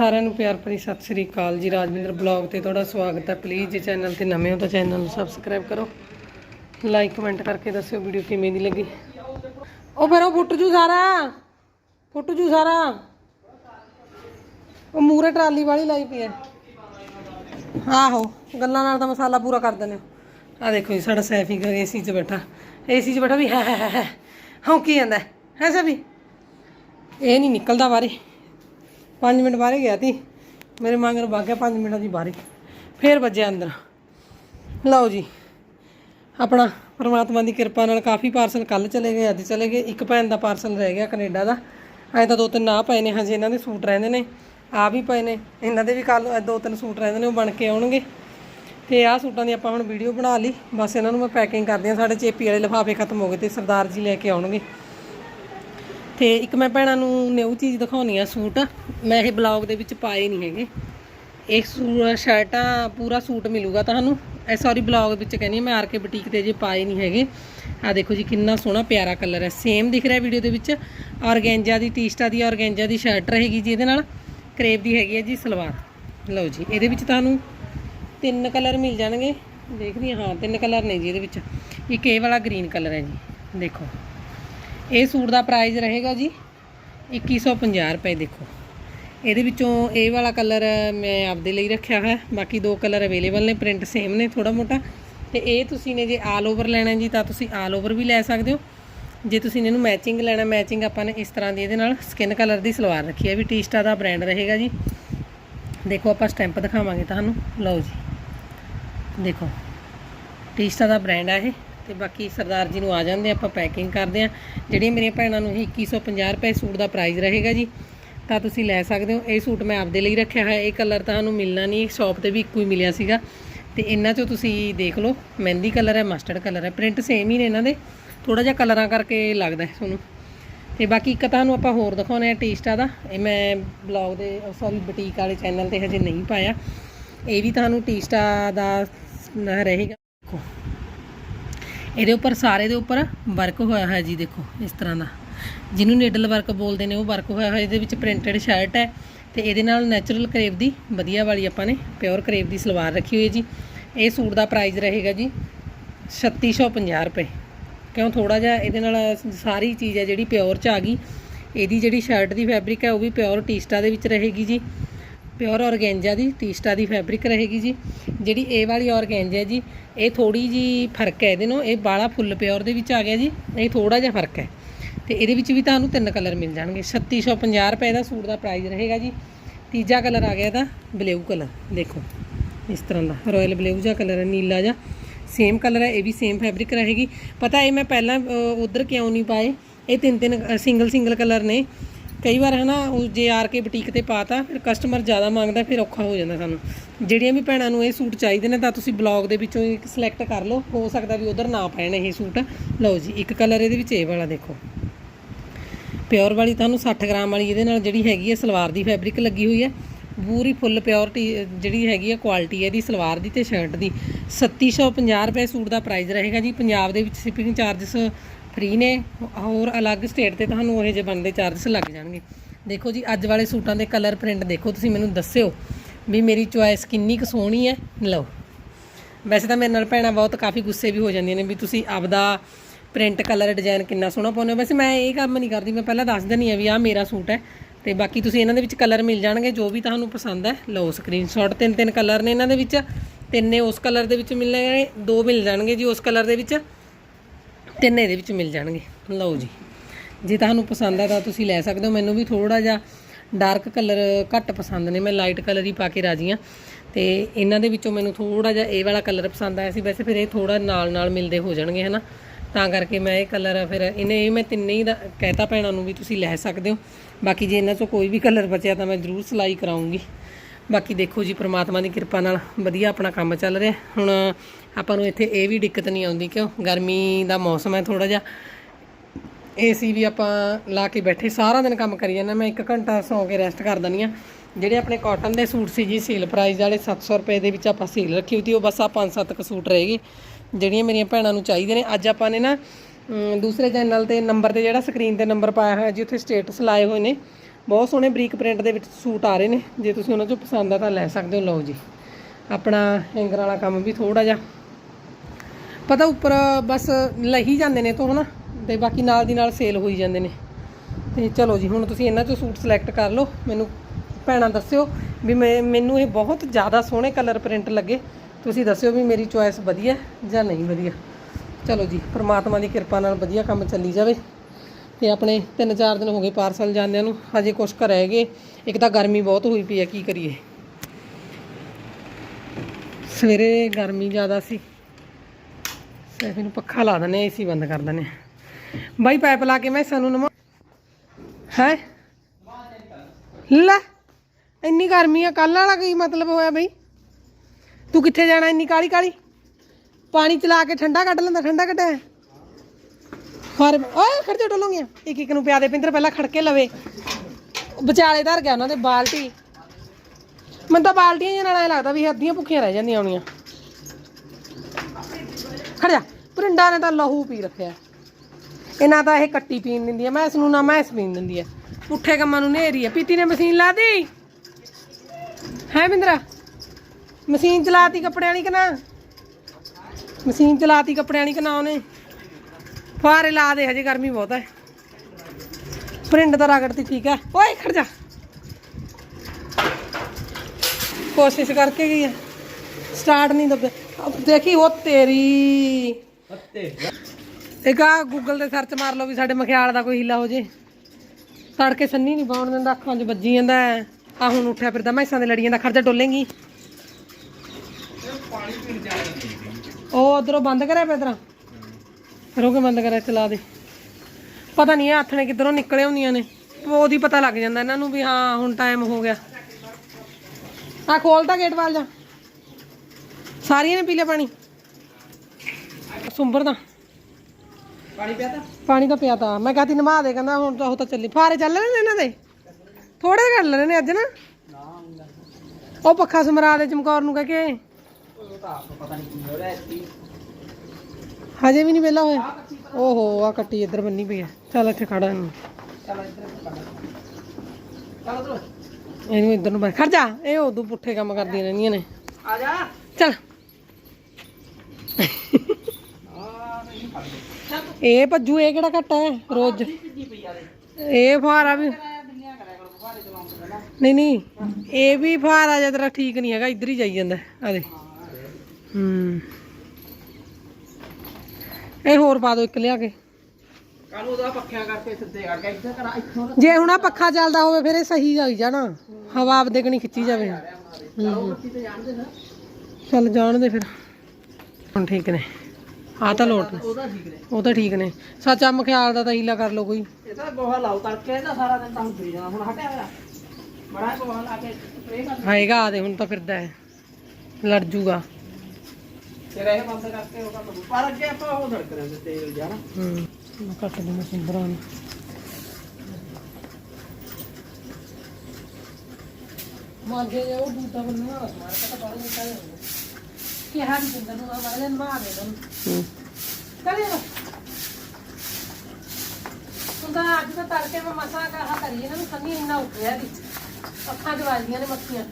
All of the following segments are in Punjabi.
ਸਾਰਿਆਂ ਨੂੰ ਪਿਆਰ ਭਰੀ ਸਤਿ ਸ੍ਰੀ ਅਕਾਲ ਜੀ। ਰਾਜਵਿੰਦਰ ਬਲੌਗ ਤੇ ਤੁਹਾਡਾ ਸਵਾਗਤ ਹੈ। ਪਲੀਜ਼ ਜੇ ਚੈਨਲ ਤੇ ਨਵੇਂ ਹੋ ਤਾਂ ਚੈਨਲ ਨੂੰ ਸਬਸਕ੍ਰਾਈਬ ਕਰੋ। ਲਾਈਕ ਕਮੈਂਟ ਕਰਕੇ ਦੱਸਿਓ ਵੀਡੀਓ ਕਿਵੇਂ ਦੀ ਲੱਗੀ। ਉਹ ਫਿਰ ਉਹ ਫੁੱਟ ਜੂ ਸਾਰਾ। ਫੁੱਟ ਜੂ ਸਾਰਾ। ਉਹ ਮੂਰੇ ਟਰਾਲੀ ਵਾਲੀ ਲਾਈ ਪਈ ਹੈ। ਆਹੋ, ਗੱਲਾਂ ਨਾਲ ਤਾਂ ਮਸਾਲਾ ਪੂਰਾ ਕਰ ਦਿੰਦੇ ਹੋ। ਆ ਦੇਖੋ ਜੀ, ਸਾਡਾ ਸੈਫੀ ਕਰ ਏਸੀ 'ਚ ਬੈਠਾ। ਏਸੀ 'ਚ ਬੈਠਾ ਵੀ, ਹੈ ਹੈ ਹੈ ਹੈ ਕੀ ਜਾਂਦਾ ਹੈ? ਸਭੀ ਇਹ ਨਹੀਂ ਨਿਕਲਦਾ ਬਾਰੇ 5 ਮਿੰਟ ਬਾਹਰ ਗਿਆ ਤੀ ਮੇਰੇ ਮੰਗਰ ਵਗ ਗਿਆ 5 ਮਿੰਟਾਂ ਦੀ ਬਾਹਰੇ ਫੇਰ ਵੱਜਿਆ ਅੰਦਰ। ਲਓ ਜੀ, ਆਪਣਾ ਪਰਮਾਤਮਾ ਦੀ ਕਿਰਪਾ ਨਾਲ ਕਾਫੀ ਪਾਰਸਲ ਕੱਲ ਚਲੇ ਗਏ, ਅੱਜ ਚਲੇ ਗਏ। ਇੱਕ ਭੈਣ ਦਾ ਪਾਰਸਲ ਰਹਿ ਗਿਆ ਕੈਨੇਡਾ ਦਾ। ਐ ਤਾਂ ਦੋ ਤਿੰਨ ਆ ਪਏ ਨੇ, ਹਜੇ ਇਹਨਾਂ ਦੇ ਸੂਟ ਰਹਿੰਦੇ ਨੇ, ਆ ਵੀ ਪਏ ਨੇ। ਇਹਨਾਂ ਦੇ ਵੀ ਕੱਲ ਦੋ ਤਿੰਨ ਸੂਟ ਰਹਿੰਦੇ ਨੇ, ਉਹ ਬਣ ਕੇ ਆਉਣਗੇ। ਤੇ ਆਹ ਸੂਟਾਂ ਦੀ ਆਪਾਂ ਹੁਣ ਵੀਡੀਓ ਬਣਾ ਲਈ। ਬਸ ਇਹਨਾਂ ਨੂੰ ਮੈਂ ਪੈਕਿੰਗ ਕਰਦੀ ਹਾਂ, ਸਾਡੇ ਚੇਪੀ ਵਾਲੇ ਲਿਫਾਫੇ ਖਤਮ ਹੋ ਗਏ ਤੇ ਸਰਦਾਰ ਜੀ ਲੈ ਕੇ ਆਉਣਗੇ। ਤੇ ਇੱਕ ਮੈਂ ਭੈਣਾਂ ਨੂੰ ਨਿਊ ਚੀਜ਼ ਦਿਖਾਉਣੀ ਆ ਸੂਟ। ਮੈਂ ਇਹ ਬਲੌਗ ਦੇ ਵਿੱਚ ਪਾਏ ਨਹੀਂ ਹੈਗੇ। ਇਹ ਸੂ ਸ਼ਰਟਾਂ ਪੂਰਾ ਸੂਟ ਮਿਲੂਗਾ ਤੁਹਾਨੂੰ। ਇਹ ਸੌਰੀ ਬਲੌਗ ਵਿੱਚ ਕਹਿੰਦੀ ਮੈਂ ਆਰ ਕੇ ਬੁਟੀਕ ਤੇ ਜੇ ਪਾਏ ਨਹੀਂ ਹੈਗੇ। ਆ ਦੇਖੋ ਜੀ, ਕਿੰਨਾ ਸੋਹਣਾ, ਪਿਆਰਾ ਕਲਰ ਹੈ। ਸੇਮ ਦਿਖ ਰਿਹਾ ਵੀਡੀਓ ਦੇ ਵਿੱਚ। ਔਰਗੈਂਜਾ ਦੀ ਟੀਸਟਾ ਦੀ ਔਰਗੈਂਜਾ ਦੀ ਸ਼ਰਟ ਰਹੇਗੀ ਜੀ ਇਹਦੇ ਨਾਲ। ਕਰੇਪ ਦੀ ਹੈਗੀ ਹੈ ਜੀ, ਸਲਵਾਰ। ਲਓ ਜੀ, ਇਹਦੇ ਵਿੱਚ ਤੁਹਾਨੂੰ ਤਿੰਨ ਕਲਰ ਮਿਲ ਜਾਣਗੇ। ਦੇਖਦੀ ਹਾਂ ਹਾਂ, ਤਿੰਨ ਕਲਰ ਨੇ ਜੀ ਇਹਦੇ ਵਿੱਚ। ਇੱਕ ਇਹ ਵਾਲਾ ਗ੍ਰੀਨ ਕਲਰ ਹੈ ਜੀ। ਦੇਖੋ। ਇਹ ਸੂਟ ਦਾ ਪ੍ਰਾਈਸ ਰਹੇਗਾ ਜੀ 2150 ਰੁਪਏ, ਦੇਖੋ। ਇਹਦੇ ਵਿੱਚੋਂ ਇਹ ਵਾਲਾ ਕਲਰ ਮੈਂ ਆਪਦੇ ਲਈ ਰੱਖਿਆ ਹੋਇਆ। ਬਾਕੀ ਦੋ ਕਲਰ ਅਵੇਲੇਬਲ ਨੇ ਪ੍ਰਿੰਟ ਸੇਮ ਨੇ ਥੋੜਾ ਮੋਟਾ। ਤੇ ਇਹ ਤੁਸੀਂ ਨੇ ਜੇ ਆਲ ਓਵਰ ਲੈਣਾ ਜੀ, ਤਾਂ ਤੁਸੀਂ ਆਲ ਓਵਰ ਵੀ ਲੈ ਸਕਦੇ ਹੋ। ਜੇ ਤੁਸੀਂ ਇਹਨੂੰ ਮੈਚਿੰਗ ਲੈਣਾ ਮੈਚਿੰਗ ਆਪਾਂ ਨੇ ਇਸ ਤਰ੍ਹਾਂ ਦੀ ਇਹਦੇ ਨਾਲ ਸਕਿਨ ਕਲਰ ਦੀ ਸਲਵਾਰ ਰੱਖੀ ਹੈ। ਵੀ ਟੀਸਟਾ ਦਾ ਬ੍ਰਾਂਡ ਰਹੇਗਾ ਜੀ। ਦੇਖੋ ਆਪਾਂ ਸਟੈਂਪ ਦਿਖਾਵਾਂਗੇ ਤੁਹਾਨੂੰ। ਲਓ ਜੀ। ਦੇਖੋ। ਟੀਸਟਾ ਦਾ ਬ੍ਰਾਂਡ ਆ ਇਹ। ਤੇ ਬਾਕੀ ਸਰਦਾਰ ਜੀ ਨੂੰ ਆ ਜਾਂਦੇ ਆਪਾਂ ਪੈਕਿੰਗ ਕਰਦੇ ਆ। ਜਿਹੜੀਆਂ ਮੇਰੀਆਂ ਭੈਣਾਂ ਨੂੰ ਇਹ 2150 ਰੁਪਏ ਸੂਟ ਦਾ ਪ੍ਰਾਈਸ ਰਹੇਗਾ ਜੀ। ਤਾਂ ਤੁਸੀਂ ਲੈ ਸਕਦੇ ਹੋ। ਇਹ ਸੂਟ ਮੈਂ ਆਪਦੇ ਲਈ ਰੱਖਿਆ ਹੋਇਆ। ਇਹ ਕਲਰ ਤੁਹਾਨੂੰ ਮਿਲਣਾ ਨਹੀਂ। ਸ਼ਾਪ ਤੇ ਵੀ ਇੱਕੋ ਹੀ ਮਿਲਿਆ ਸੀਗਾ। ਤੇ ਇਹਨਾਂ ਚੋਂ ਤੁਸੀਂ ਦੇਖ ਲਓ, ਮਹਿੰਦੀ ਕਲਰ ਹੈ ਮਸਟਰਡ ਕਲਰ ਹੈ। ਪ੍ਰਿੰਟ ਸੇਮ ਹੀ ਨੇ ਇਹਨਾਂ ਦੇ। ਥੋੜਾ ਜਿਹਾ ਕਲਰਾਂ ਕਰਕੇ ਲੱਗਦਾ ਹੈ ਤੁਹਾਨੂੰ। ਤੇ ਬਾਕੀ ਇੱਕ ਤੁਹਾਨੂੰ ਆਪਾਂ ਹੋਰ ਦਿਖਾਉਣੇ ਆ ਟੀਸਟਾ ਦਾ। ਇਹ ਮੈਂ ਬਲੌਗ ਦੇ ਸੌਰੀ ਬੁਟੀਕ ਵਾਲੇ ਚੈਨਲ ਤੇ ਹਜੇ ਨਹੀਂ ਪਾਇਆ। ਇਹ ਵੀ ਤੁਹਾਨੂੰ ਟੀਸਟਾ ਦਾ ਰਹੇਗਾ। ਦੇਖੋ। ਇਹਦੇ ਉੱਪਰ, ਸਾਰੇ ਦੇ ਉੱਪਰ ਵਰਕ ਹੋਇਆ ਹੈ ਜੀ, ਦੇਖੋ, ਇਸ ਤਰ੍ਹਾਂ ਦਾ। ਜਿਹਨੂੰ ਨੀਡਲ ਵਰਕ ਬੋਲਦੇ ਨੇ, ਉਹ ਵਰਕ ਹੋਇਆ ਹੋਇਆ, ਇਹਦੇ ਵਿੱਚ ਪ੍ਰਿੰਟਡ ਸ਼ਰਟ ਹੈ ਤੇ ਇਹਦੇ ਨਾਲ ਨੈਚੁਰਲ ਕਰੇਵ ਦੀ ਵਧੀਆ ਵਾਲੀ ਆਪਾਂ ਨੇ ਪਿਓਰ ਕਰੇਵ ਦੀ ਸਲਵਾਰ ਰੱਖੀ ਹੋਈ ਹੈ ਜੀ। ਇਹ ਸੂਟ ਦਾ ਪ੍ਰਾਈਸ ਰਹੇਗਾ ਜੀ 3650 ਰੁਪਏ। ਕਿਉਂ ਥੋੜਾ ਜਿਹਾ ਇਹਦੇ ਨਾਲ ਸਾਰੀ ਚੀਜ਼ ਹੈ ਜਿਹੜੀ ਪਿਓਰ ਚ ਆ ਗਈ। ਇਹਦੀ ਜਿਹੜੀ ਸ਼ਰਟ ਦੀ ਫੈਬਰਿਕ ਹੈ, ਉਹ ਵੀ ਪਿਓਰ ਟੀਸਟਾ ਦੇ ਵਿੱਚ ਰਹੇਗੀ ਜੀ। ਪਿਓਰ ਔਰਗੈਂਜਾ ਦੀ ਟੀਸਟਾ ਦੀ ਫੈਬਰਿਕ ਰਹੇਗੀ ਜੀ। ਜਿਹੜੀ ਇਹ ਵਾਲੀ ਔਰਗੈਂਜਾ ਜੀ, ਇਹ ਥੋੜੀ ਜੀ ਫ਼ਰਕ ਹੈ ਇਹਦੇ ਨਾਲ, ਇਹ ਬਾਲਾ ਫੁੱਲ ਪਿਓਰ ਦੇ ਵਿੱਚ ਆ ਗਿਆ ਜੀ। ਇਹ ਥੋੜਾ ਜਿਹਾ ਫ਼ਰਕ ਹੈ। ਤੇ ਇਹਦੇ ਵਿੱਚ ਵੀ ਤੁਹਾਨੂੰ ਤਿੰਨ ਕਲਰ ਮਿਲ ਜਾਣਗੇ। 3650 ਰੁਪਏ ਦਾ ਸੂਟ ਦਾ ਪ੍ਰਾਈਸ ਰਹੇਗਾ ਜੀ। ਤੀਜਾ ਕਲਰ ਆ ਗਿਆ ਇਹਦਾ ਬਲੂ ਕਲਰ। ਦੇਖੋ, ਇਸ ਤਰ੍ਹਾਂ ਦਾ ਰਾਇਲ ਬਲੂ ਜਿਹਾ ਕਲਰ ਹੈ, ਨੀਲਾ ਜਿਹਾ। ਸੇਮ ਕਲਰ ਹੈ, ਇਹ ਵੀ ਸੇਮ ਫੈਬਰਿਕ ਰਹੇਗੀ। ਪਤਾ ਇਹ ਮੈਂ ਪਹਿਲਾਂ ਉਧਰ ਕਿਉਂ ਨਹੀਂ ਪਾਏ? ਇਹ ਤਿੰਨ ਤਿੰਨ ਸਿੰਗਲ ਸਿੰਗਲ ਕਲਰ ਨੇ। ਕਈ ਵਾਰ ਹਨਾ, ਉਹ ਜੇ ਆਰ ਕੇ ਬੁਟੀਕ ਤੇ ਪਾਤਾ, ਫਿਰ ਕਸਟਮਰ ਜ਼ਿਆਦਾ ਮੰਗਦਾ, ਫਿਰ ਔਖਾ ਹੋ ਜਾਂਦਾ ਸਾਨੂੰ। ਜਿਹੜੀਆਂ ਵੀ ਭੈਣਾਂ ਨੂੰ ਇਹ ਸੂਟ ਚਾਹੀਦੇ ਨੇ, ਤਾਂ ਤੁਸੀਂ ਬਲੌਗ ਦੇ ਵਿੱਚੋਂ ਇੱਕ ਸਿਲੈਕਟ ਕਰ ਲਓ। ਹੋ ਸਕਦਾ ਵੀ ਉਧਰ ਨਾ ਪੈਣ ਇਹ ਸੂਟ। ਲਓ ਜੀ, ਇੱਕ ਕਲਰ ਇਹਦੇ ਵਿੱਚ ਇਹ ਵਾਲਾ ਦੇਖੋ। ਪਿਓਰ ਵਾਲੀ ਤੁਹਾਨੂੰ 60 ਗ੍ਰਾਮ ਵਾਲੀ ਇਹਦੇ ਨਾਲ ਜਿਹੜੀ ਹੈਗੀ ਹੈ ਸਲਵਾਰ ਦੀ ਫੈਬਰਿਕ ਲੱਗੀ ਹੋਈ ਹੈ। ਪੂਰੀ ਫੁੱਲ ਪਿਓਰਟੀ ਜਿਹੜੀ ਹੈਗੀ ਹੈ ਕੁਆਲਿਟੀ ਇਹਦੀ ਸਲਵਾਰ ਦੀ ਤੇ ਸ਼ਰਟ ਦੀ। 3750 ਰੁਪਏ ਸੂਟ ਦਾ ਪ੍ਰਾਈਸ ਰਹੇਗਾ ਜੀ। ਪੰਜਾਬ ਦੇ ਵਿੱਚ ਸ਼ਿਪਿੰਗ ਚਾਰजेस ਫ੍ਰੀ ਨੇ। ਹੋਰ ਅਲੱਗ ਸਟੇਟ ਤੇ ਤੁਹਾਨੂੰ ਉਹ ਜਿਹੇ ਬਣਦੇ ਚਾਰजेस ਲੱਗ ਜਾਣਗੇ। ਦੇਖੋ ਜੀ, ਅੱਜ ਵਾਲੇ ਸੂਟਾਂ ਦੇ ਕਲਰ ਪ੍ਰਿੰਟ ਦੇਖੋ, ਤੁਸੀਂ ਮੈਨੂੰ ਦੱਸਿਓ ਵੀ ਮੇਰੀ ਚੋਇਸ ਕਿੰਨੀ ਕੁ ਸੋਹਣੀ ਹੈ। ਲਓ। ਵੈਸੇ ਤਾਂ ਮੇਰੇ ਨਾਲ ਭੈਣਾ ਬਹੁਤ ਕਾਫੀ ਗੁੱਸੇ ਵੀ ਹੋ ਜਾਂਦੀਆਂ ਨੇ ਵੀ ਤੁਸੀਂ ਆਪਦਾ ਪ੍ਰਿੰਟ ਕਲਰ ਡਿਜ਼ਾਈਨ ਕਿੰਨਾ ਸੋਹਣਾ ਪਾਉਂਦੇ ਹੋ। ਵੈਸੇ ਮੈਂ ਇਹ ਕੰਮ ਨਹੀਂ ਕਰਦੀ, ਮੈਂ ਪਹਿਲਾਂ ਦੱਸ ਦਿੰਦੀ ਆ ਵੀ ਆਹ ਮੇਰਾ ਸੂਟ ਹੈ ਤੇ ਬਾਕੀ ਤੁਸੀਂ ਇਹਨਾਂ ਦੇ ਵਿੱਚ ਕਲਰ ਮਿਲ ਜਾਣਗੇ, ਜੋ ਵੀ ਤੁਹਾਨੂੰ ਪਸੰਦ ਹੈ, ਲਓ ਸਕਰੀਨਸ਼ਾਟ ਤਿੰਨ ਤਿੰਨ ਕਲਰ ਨੇ ਇਹਨਾਂ ਦੇ ਵਿੱਚ, ਤਿੰਨੇ ਉਸ ਕਲਰ ਦੇ ਵਿੱਚ ਮਿਲਣਗੇ, ਦੋ ਮਿਲ ਜਾਣਗੇ ਜੀ ਉਸ ਕਲਰ ਦੇ ਵਿੱਚ, ਤਿੰਨੇ ਦੇ ਵਿੱਚ ਮਿਲ ਜਾਣਗੇ। ਲਓ ਜੀ, ਜੇ ਤੁਹਾਨੂੰ ਪਸੰਦ ਆ ਤਾਂ ਤੁਸੀਂ ਲੈ ਸਕਦੇ ਹੋ। ਮੈਨੂੰ ਵੀ ਥੋੜਾ ਜਿਹਾ ਡਾਰਕ ਕਲਰ ਘੱਟ ਪਸੰਦ ਨੇ, ਮੈਂ ਲਾਈਟ ਕਲਰ ਹੀ ਪਾ ਕੇ ਰਾਜੀ ਹਾਂ। ਤੇ ਇਹਨਾਂ ਦੇ ਵਿੱਚੋਂ ਮੈਨੂੰ ਥੋੜਾ ਜਿਹਾ ਇਹ ਵਾਲਾ ਕਲਰ ਪਸੰਦ ਆਇਆ ਸੀ। ਵੈਸੇ ਫਿਰ ਇਹ ਥੋੜਾ ਨਾਲ ਨਾਲ ਮਿਲਦੇ ਹੋ ਜਾਣਗੇ, ਹਨਾ? ਤਾਂ ਕਰਕੇ ਮੈਂ ਇਹ ਕਲਰ ਫਿਰ ਇਹਨੇ ਇਹ ਮੈਂ ਤਿੰਨੇ ਹੀ ਦਾ ਕਹਿਤਾ ਭੈਣਾਂ ਨੂੰ ਵੀ ਤੁਸੀਂ ਲੈ ਸਕਦੇ ਹੋ। ਬਾਕੀ ਜੇ ਇਹਨਾਂ ਚੋਂ ਕੋਈ ਵੀ ਕਲਰ ਬਚਿਆ ਤਾਂ ਮੈਂ ਜ਼ਰੂਰ ਸਿਲਾਈ ਕਰਾਉਂਗੀ। ਬਾਕੀ ਦੇਖੋ ਜੀ, ਪ੍ਰਮਾਤਮਾ ਦੀ ਕਿਰਪਾ ਨਾਲ ਵਧੀਆ ਆਪਣਾ ਕੰਮ ਚੱਲ ਰਿਹਾ। ਹੁਣ ਆਪਾਂ ਨੂੰ ਇੱਥੇ ਇਹ ਵੀ ਦਿੱਕਤ ਨਹੀਂ ਆਉਂਦੀ ਕਿਉਂ? ਗਰਮੀ ਦਾ ਮੌਸਮ ਹੈ ਥੋੜਾ ਜਿਹਾ। ਏਸੀ ਵੀ ਆਪਾਂ ਲਾ ਕੇ ਬੈਠੇ, ਸਾਰਾ ਦਿਨ ਕੰਮ ਕਰੀ ਜਾਂਦਾ ਮੈਂ 1 ਘੰਟਾ ਸੌਂ ਕੇ ਰੈਸਟ ਕਰ ਦਨੀ ਆ ਜਿਹੜੇ ਆਪਣੇ ਕਾਟਨ ਦੇ ਸੂਟ ਸੀ ਜੀ ਸੇਲ ਪ੍ਰਾਈਸ ਵਾਲੇ 700 ਰੁਪਏ ਦੇ ਵਿੱਚ ਆਪਾਂ ਸੇਲ ਰੱਖੀ ਹੋਈ ਸੀ, ਉਹ ਬਸ ਆ 5-7 ਕ ਸੂਟ ਰਹਿ ਗਏ। ਜਿਹੜੀਆਂ ਮੇਰੀਆਂ ਭੈਣਾਂ ਨੂੰ ਚਾਹੀਦੇ ਨੇ। ਅੱਜ ਆਪਾਂ ਨੇ ਨਾ ਦੂਸਰੇ ਚੈਨਲ ਤੇ ਨੰਬਰ ਤੇ ਜਿਹੜਾ ਸਕਰੀਨ ਤੇ ਨੰਬਰ ਪਾਇਆ ਹੋਇਆ ਜੀ ਉੱਥੇ ਸਟੇਟਸ ਲਾਏ ਹੋਏ ਨੇ। ਬਹੁਤ ਸੋਹਣੇ ਬਰੀਕ ਪ੍ਰਿੰਟ ਦੇ ਵਿੱਚ ਸੂਟ ਆ ਰਹੇ ਨੇ। ਜੇ ਤੁਸੀਂ ਉਹਨਾਂ ਚੋਂ ਪਸੰਦ ਆ ਤਾਂ ਲੈ ਸਕਦੇ ਹੋ। ਲਓ ਜੀ, ਆਪਣਾ ਹੈਂਗਰ ਵਾਲਾ ਕੰਮ ਵੀ ਥੋੜਾ ਜਿਹਾ। ਪਤਾ ਉੱਪਰ ਬਸ ਲਹੀ ਜਾਂਦੇ ਨੇ ਤੋਂ ਹਨਾ, ਤੇ ਬਾਕੀ ਨਾਲ ਦੀ ਨਾਲ ਸੇਲ ਹੋਈ ਜਾਂਦੇ ਨੇ। ਤੇ ਚਲੋ ਜੀ, ਹੁਣ ਤੁਸੀਂ ਇਹਨਾਂ ਚੋਂ ਸੂਟ ਸਿਲੈਕਟ ਕਰ ਲਓ। ਮੈਨੂੰ ਭੈਣਾਂ ਦੱਸਿਓ ਵੀ ਮੈਂ, ਮੈਨੂੰ ਇਹ ਬਹੁਤ ਜ਼ਿਆਦਾ ਸੋਹਣੇ ਕਲਰ ਪ੍ਰਿੰਟ ਲੱਗੇ। ਤੁਸੀਂ ਦੱਸਿਓ ਵੀ ਮੇਰੀ ਚੁਆਇਸ ਵਧੀਆ ਜਾਂ ਨਹੀਂ ਵਧੀਆ? ਚਲੋ ਜੀ, ਪ੍ਰਮਾਤਮਾ ਦੀ ਕਿਰਪਾ ਨਾਲ ਵਧੀਆ ਕੰਮ ਚੱਲੀ ਜਾਵੇ ਤੇ ਆਪਣੇ 3-4 ਦਿਨ ਹੋ ਗਏ ਪਾਰਸਲ ਜਾਂਦਿਆਂ ਨੂੰ, ਹਜੇ ਕੁਛ ਘਰ ਰਹਿ ਗਏ, ਇੱਕ ਤਾਂ ਗਰਮੀ ਬਹੁਤ ਹੋਈ ਪਈ ਹੈ, ਕੀ ਕਰੀਏ? ਸਵੇਰੇ ਗਰਮੀ ਜ਼ਿਆਦਾ ਸੀ ਸੈਫੀ ਨੂੰ ਪੱਖਾ ਲਾ ਦਿੰਦੇ ਏਸੀ ਬੰਦ ਕਰ ਦਿੰਦੇ ਹਾਂ। ਬਾਈ ਪਾਈਪ ਲਾ ਕੇ ਮੈਂ ਸਾਨੂੰ ਨਵਾ ਹੈ? ਲੈ, ਇੰਨੀ ਗਰਮੀ ਆ ਕੱਲ ਵਾਲਾ ਕੀ ਮਤਲਬ ਹੋਇਆ ਬਈ? ਤੂੰ ਕਿੱਥੇ ਜਾਣਾ ਇੰਨੀ ਕਾਲੀ ਕਾਲੀ ਪਾਣੀ ਚਲਾ ਕੇ ਠੰਡਾ ਕੱਢ ਲੈਂਦਾ, ਠੰਡਾ ਕੱਢਿਆ ਫਰ ਓਏ, ਖੜ ਜਾ ਡੋਲੋਂਗੇ ਇੱਕ ਇੱਕ ਨੂੰ ਪਿਆ ਪਿੰਦਰ, ਪਹਿਲਾਂ ਖੜ ਕੇ ਲਵੇ। ਵਿਚਾਲੇ ਧਰ ਗਿਆ ਉਹਨਾਂ ਦੇ ਬਾਲਟੀ। ਮੈਨੂੰ ਤਾਂ ਬਾਲਟੀਆਂ ਜਿਹਾ ਨਾਲ ਲੱਗਦਾ ਵੀ ਅੱਧੀਆਂ ਭੁੱਖੀਆਂ ਰਹਿ ਜਾਂਦੀਆਂ ਹੋਣੀਆਂ। ਖੜ ਜਾ। ਪਰਿੰਡਾ ਨੇ ਤਾਂ ਲਹੂ ਪੀ ਰੱਖਿਆ। ਇਹਨਾਂ ਤਾਂ ਇਹ ਕੱਟੀ ਪੀਣ ਦਿੰਦੀ ਆ ਮੈਂ ਇਸ ਨੂੰ ਨਾ ਮੈਂ ਇਸ ਪੀਣ ਦਿੰਦੀ ਆ ਪੁੱਠੇ ਕੰਮਾਂ ਨੂੰ ਨੇਰੀ ਆ। ਪੀਤੀ ਨੇ ਮਸ਼ੀਨ ਲਾ ਦੀ ਹੈ, ਬਿੰਦਰਾ? ਮਸ਼ੀਨ ਚਲਾਤੀ ਕੱਪੜਿਆਂ ਵਾਲੀ ਕਿ ਨਾ? ਮਸ਼ੀਨ ਚਲਾਤੀ ਕੱਪੜਿਆਂ ਵਾਲੀ ਕਿ ਨਾ ਉਹਨੇ? ਫਾਰੇ ਲਾ ਦੇ ਹਜੇ ਗਰਮੀ ਬਹੁਤ ਹੈ ਪ੍ਰਿੰਟ ਤਾਂ ਰਗੜਤੀ ਠੀਕ ਹੈ ਓਏ ਖੜ ਜਾ। ਕੋਸ਼ਿਸ਼ ਕਰਕੇ ਗਈ ਹੈ ਸਟਾਰਟ ਨਹੀਂ ਦੱਬਿਆ। ਅਬ ਦੇਖੀ ਉਹ ਤੇਰੀ। ਇੱਕ ਆ ਗੂਗਲ ਤੇ ਸਰਚ ਮਾਰ ਲਓ ਵੀ ਸਾਡੇ ਮਖਿਆਲ ਦਾ ਕੋਈ ਹੀਲਾ ਹੋ ਜੇ। ਤੜਕੇ ਸੰਨੀ ਨਹੀਂ ਪਾਉਣ ਦਿੰਦਾ ਅੱਖਾਂ 'ਚ ਵੱਜੀ ਜਾਂਦਾ। ਆ ਹੁਣ ਉੱਠਿਆ ਫਿਰਦਾ ਮੈਸਾਂ ਦੇ ਲੜੀਆਂ ਦਾ ਖਰਚਾ ਡੋਲੇਂਗੀ। ਉਹ ਉਧਰੋਂ ਬੰਦ ਕਰਿਆ ਪਿਆ ਤੇਰਾ? ਰੋਕੇ ਬੰਦ ਕਰਿਆ ਚਲਾ ਦੇ। ਪਤਾ ਨਹੀਂ ਇਹ ਹੱਥ ਨੇ ਕਿੱਧਰੋਂ ਨਿਕਲੇ ਹੁੰਦੀਆਂ ਨੇ। ਉਹਦੀ ਪਤਾ ਲੱਗ ਜਾਂਦਾ ਇਹਨਾਂ ਨੂੰ ਵੀ ਹਾਂ ਹੁਣ ਟਾਈਮ ਹੋ ਗਿਆ। ਆ ਖੋਲਦਾ ਗੇਟ ਵਾਲ ਜਾ। ਸਾਰੀਆਂ ਨੇ ਪੀ ਲਿਆ ਪਾਣੀ। ਸੁੰਬਰ ਦਾ। ਪਾਣੀ ਪਿਆ ਤਾ? ਪਾਣੀ ਤਾਂ ਪਿਆ ਤਾ। ਮੈਂ ਕਹਤੀ ਨਮਾ ਦੇ ਕਹਿੰਦਾ ਹੁਣ ਤਾਂ ਉਹ ਤਾਂ ਚੱਲੀ। ਫਾਰੇ ਚੱਲ ਰਹੇ ਨੇ ਇਹਨਾਂ ਦੇ? ਥੋੜੇ ਕਰ ਲੈਣੇ ਨੇ ਅੱਜ ਨਾ? ਉਹ ਪੱਖਾ ਸਮਰਾ ਦੇ ਚਮਕੌਰ ਨੂੰ ਕਹਿ ਕੇ ਹਜੇ ਵੀ ਨਹੀਂ ਵਿਹਲਾ ਹੋਇਆ। ਓਹੋ ਆ ਕੱਟੀ ਇੱਧਰ ਬੰਨੀ ਪਈ ਆ। ਚੱਲ ਇੱਥੇ ਖੜਾ ਇਹਨੂੰ। ਚਲ ਇੱਧਰ ਪਕੜ ਚਲ ਉਧਰ ਇਹਨੂੰ ਇੱਧਰ ਨੂੰ ਬੈ ਖੜ ਜਾ। ਇਹ ਉਦੋਂ ਪੁੱਠੇ ਕੰਮ ਕਰਦੀਆਂ ਰਹਿੰਦੀਆਂ ਨੇ। ਆ ਜਾ। ਚੱਲ। ਆ ਨਹੀਂ ਫੜ ਚੱਲ ਇਹ ਭੱਜੂ ਇਹ ਕਿਹੜਾ ਘੱਟ ਹੈ? ਰੋਜ਼। ਭਿੱਜੀ ਪਈ ਆ ਦੇ ਇਹ ਫੁਹਾਰਾ ਵੀ ਬਿੱਲੀਆਂ ਕਰਿਆ ਕਰੋ ਬੁਖਾਰੇ ਚਲਾਉਣ ਤੋਂ ਪਹਿਲਾਂ ਨਹੀਂ ਨਹੀਂ। ਇਹ ਵੀ ਫੁਹਾਰਾ ਜਿਹਾ ਤੇਰਾ ਠੀਕ ਨਹੀਂ ਹੈਗਾ। ਇੱਧਰ ਹੀ ਜਾਈ ਜਾਂਦਾ। ਆ ਦੇ। ਹੂੰ। ਇਹ ਹੋਰ ਪਾ ਦੋ ਇੱਕ ਲਿਆ ਕੇ। ਕੱਲ ਉਹਦਾ ਪੱਖਿਆਂ ਕਰਕੇ ਸਿੱਧੇ ਕਰਕੇ ਇੱਧਰ ਕਰਾ ਇੱਥੋਂ ਜੇ ਹੁਣ ਆ ਪੱਖਾ ਚੱਲਦਾ ਹੋਵੇ ਫਿਰ ਇਹ ਸਹੀ ਜਾਈ ਜਾਣਾ। ਹਵਾ ਆਪਦੇ ਕਣੀ ਖਿੱਚੀ ਜਾਵੇ। ਹੂੰ ਚੱਲ ਜਾਣ ਦੇ ਫਿਰ। ਹੁਣ ਠੀਕ ਨੇ। ਆ ਤਾਂ ਲੋਟ ਨੇ। ਉਹਦਾ ਠੀਕ ਨੇ। ਉਹ ਤਾਂ ਠੀਕ ਨੇ। ਸੱਚ ਆ ਮਖਿਆਲ ਦਾ ਤਾਂ ਹੀਲਾ ਕਰ ਲਓ ਕੋਈ। ਇਹ ਤਾਂ ਗੋਹਾ ਲਾਉ ਤੜਕੇ ਇਹਦਾ ਸਾਰਾ ਦਿਨ ਤਾਂ ਹੁੰਦੀ ਜਾਣਾ। ਹੁਣ ਹਟਿਆ ਹੋਇਆ। ਬੜਾ ਗੋਹਾ ਲਾ ਕੇ ਸਪਰੇਅ ਕਰ ਆਏਗਾ ਆ ਦੇ ਹੁਣ ਤਾਂ ਫਿਰਦਾ ਹੈ। ਲੜ ਜੂਗਾ। ਤੇ ਰਹੇ ਬੰਦ ਕਰਕੇ ਉਹ ਕੰਮ ਪਰ ਅੱਗੇ ਆਪਾਂ ਉਹ ਧੜਕ ਰਹੇ ਤੇ ਤੇਲ ਜਾਣਾ ਹੂੰ ਮੈਂ ਕੱਟ ਦੀ ਮਸ਼ੀਨ ਬਰਾਂ ਨੂੰ ਮਾਗੇ ਜੇ ਉਹ ਬੂਟਾ ਬੰਨਣਾ ਮਾਰ ਕਾ ਬਾਹਰ ਨਿਕਲ ਜਾਂਦਾ ਕਿ ਹਾਂ ਜਿੰਦਾ ਨੂੰ ਮਾਰ ਲੈ ਮਾਰ ਦੇ ਦਨ ਹੂੰ। ਕਰੇ ਨਾ ਹੁੰਦਾ ਅੱਜ ਤਾਂ ਤੜਕੇ ਮੈਂ ਮਸਾ ਕਹਾ ਕਰੀ ਇਹਨਾਂ ਨੂੰ ਸੰਨੀ ਇੰਨਾ ਉੱਠਿਆ ਦੀ ਅੱਖਾਂ ਵੱਜਦੀਆਂ ਨੇ ਮੱਖੀਆਂ।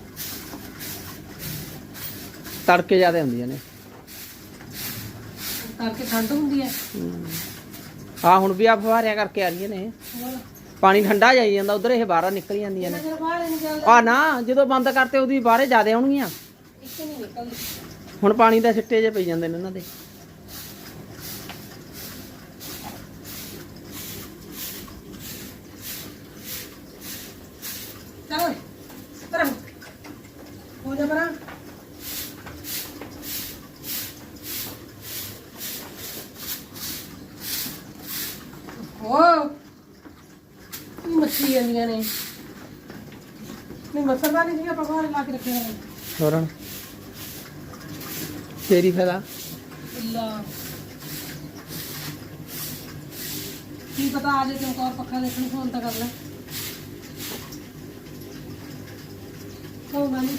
ਤੜਕੇ ਜ਼ਿਆਦਾ ਹੁੰਦੀਆਂ ਨੇ। ਕਰਕੇ ਠੰਡ ਹੁੰਦੀ ਹੈ। ਆ ਹੁਣ ਵੀ ਆ ਫਵਾਰਿਆਂ ਕਰਕੇ ਆ ਰਹੀਆਂ ਨੇ। ਹੋਰ? ਪਾਣੀ ਠੰਡਾ ਜਾਈ ਜਾਂਦਾ ਉਧਰ ਇਹ ਬਾਹਰ ਨਿਕਲ ਜਾਂਦੀਆਂ ਨੇ। ਜਦੋਂ ਬਾਹਰ ਨਹੀਂ ਨਿਕਲਦਾ ਆ ਨਾ ਜਦੋਂ ਬੰਦ ਕਰਤੇ ਉਹਦੀ ਬਾਹਰੇ ਜ਼ਿਆਦਾ ਆਉਣਗੀਆਂ। ਇੱਕ ਨਹੀਂ ਨਿਕਲਦੀ। ਹੁਣ ਪਾਣੀ ਦਾ ਛਿੱਟੇ ਜੇ ਪਈ ਜਾਂਦੇ ਨੇ ਇਹਨਾਂ ਦੇ ਚਲੋ ਤਰਾ ਹੋ ਜਾ ਬਰਾ ਓ ਇਹ ਮੱਛੀ ਜਾਂਦੀਆਂ ਨੇ। ਨਹੀਂ ਮਸਰਦਾਨੀ ਜੀ ਆਪਾਂ ਬਾਹਰ ਲਾ ਕੇ ਰੱਖੇ ਹੋਏ ਨੇ। ਹੋਰਨ ਤੇਰੀ ਫਾਇਦਾ। ਅੱਲਾ। ਕੀ ਪਤਾ ਆ ਜੇ ਚਮਕੌਰ ਪੱਖਾ ਦੇਖਣ ਨੂੰ ਫੋਨ ਤਾਂ ਕਰ ਲੈ। ਕਹੋ ਨਾਨੀ?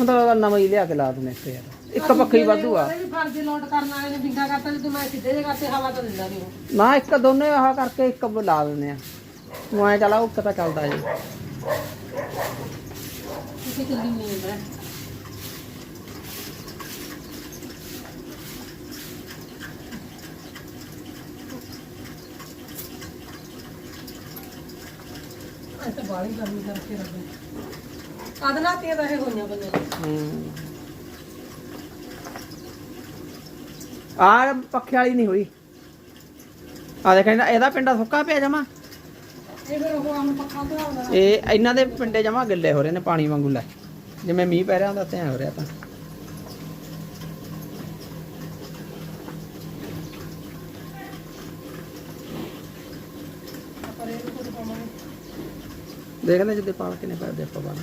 ਮਤਲਬ ਨਵਾਂ ਹੀ ਲਿਆ ਕੇ ਲਾ ਦਨੇ ਇੱਥੇ ਯਾਰ। ਇੱਕ ਪੱਖਾ ਹੀ ਵਾਧੂ ਆ। ਵੀ ਫਰਜ਼ ਲੋਡ ਕਰਨ ਵਾਲੇ ਨੇ ਬਿੰਗਾ ਕਰਤਾ ਜਦੋਂ ਮੈਂ ਸਿੱਧੇ ਜੇ ਕਰਤੇ ਹਵਾ ਤਾਂ ਦਿੰਦਾ ਨਹੀਂ ਉਹ। ਨਾ ਇੱਕ ਦੋਨੇ ਆਹ ਕਰਕੇ ਇੱਕ ਲਾ ਦਿੰਦੇ ਆ। ਉਹ ਐ ਚਲਾ ਉੱਤੇ ਤਾਂ ਚੱਲਦਾ ਜੀ ਕਿਤੇ ਚੱਲੀ ਨਹੀਂ ਹੁੰਦਾ ਅੱਜ ਤਾਂ ਬਾਹਲੀ ਗਰਮੀ ਕਰਕੇ ਰੱਖੇ ਆਦਨਾ ਤੀਆਂ ਤਾਂ ਇਹ ਹੋਈਆਂ ਬੰਦੇ ਹੂੰ। ਆ ਪੱਖੇ ਵਾਲੀ ਨਹੀਂ ਹੋਈ। ਆ ਦੇਖ ਇਹਦਾ ਇਹਦਾ ਪਿੰਡਾ ਸੁੱਕਾ ਪਿਆ ਜਮਾ। ਇਹ ਫਿਰ ਉਹ ਆਮ ਪੱਖਾ ਤੋਂ ਆਉਂਦਾ ਇਹ ਇਹਨਾਂ ਦੇ ਪਿੰਡੇ ਜਮਾ ਗਿੱਲੇ ਹੋ ਰਹੇ ਨੇ ਪਾਣੀ ਵਾਂਗੂ ਲੈ। ਜਿਵੇਂ ਮੀਂਹ ਪੈ ਰਿਹਾ ਹੁੰਦਾ ਤੇ ਐਂ ਹੋ ਰਿਹਾ ਤਾਂ। ਦੇਖਦੇ ਜਿੱਦੇ ਪਾਲ ਕਿਨੇ ਪੈਦੇ ਆਪਾਂ ਬਾਹਰ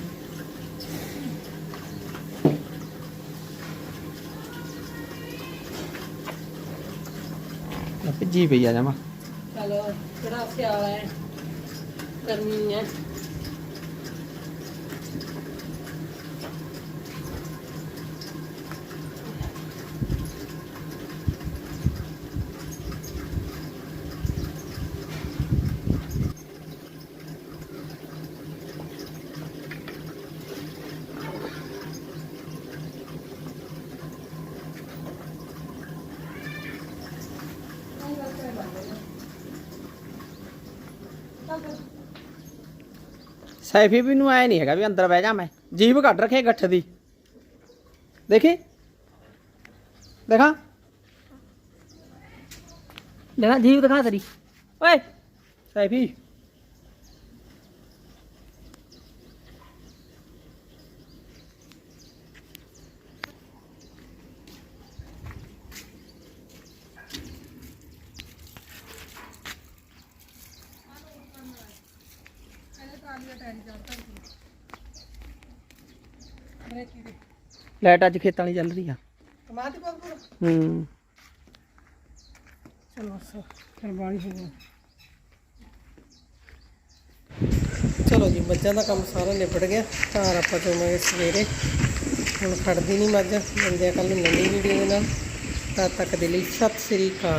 ਭਿੱਜੀ ਪਈ ਆ ਜਮਾ। ਚਲੋ ਜਿਹੜਾ ਸਿਆਲ ਹੈ ਗਰਮੀ ਹੈ। ਸੈਫੀ ਵੀ ਨੂੰ ਆਇਆ ਨਹੀਂ ਹੈਗਾ ਵੀ ਅੰਦਰ ਬਹਿ ਜਾ ਮੈਂ। ਜੀਭ ਕੱਢ ਰੱਖੇ ਗੱਠ ਦੀ। ਦੇਖੀ? ਦੇਖਾ? ਦੇਖਾ ਜੀਭ ਦਿਖਾ ਤੇਰੀ। ਓਏ! ਸੈਫੀ। ਲਾਈਟ ਅੱਜ ਖੇਤਾਂ ਵਾਲੀ ਚੱਲ ਰਹੀ ਆ। ਕਮਾਤੀ ਪਾਪੂਰ ਹੂੰ। ਚਲੋ ਬਸ ਫਿਰ ਬਾਣੀ ਹੋ ਗਿਆ ਚਲੋ ਜੀ ਮੱਝਾਂ ਦਾ ਕੰਮ ਸਾਰਾ ਨਿਬੜ ਗਿਆ। ਘਰ ਆਪਾਂ ਚੋਵਾਂਗੇ ਸਵੇਰੇ। ਹੁਣ ਖੜਦੀ ਨਹੀਂ ਮੱਝ। ਮਿਲਦੇ ਆ ਕੱਲ ਨੂੰ ਨਵੀਂ ਵੀਡੀਓ ਦੇ ਨਾਲ। ਤਦ ਤੱਕ ਦੇ ਲਈ ਸਤਿ ਸ੍ਰੀ ਅਕਾਲ।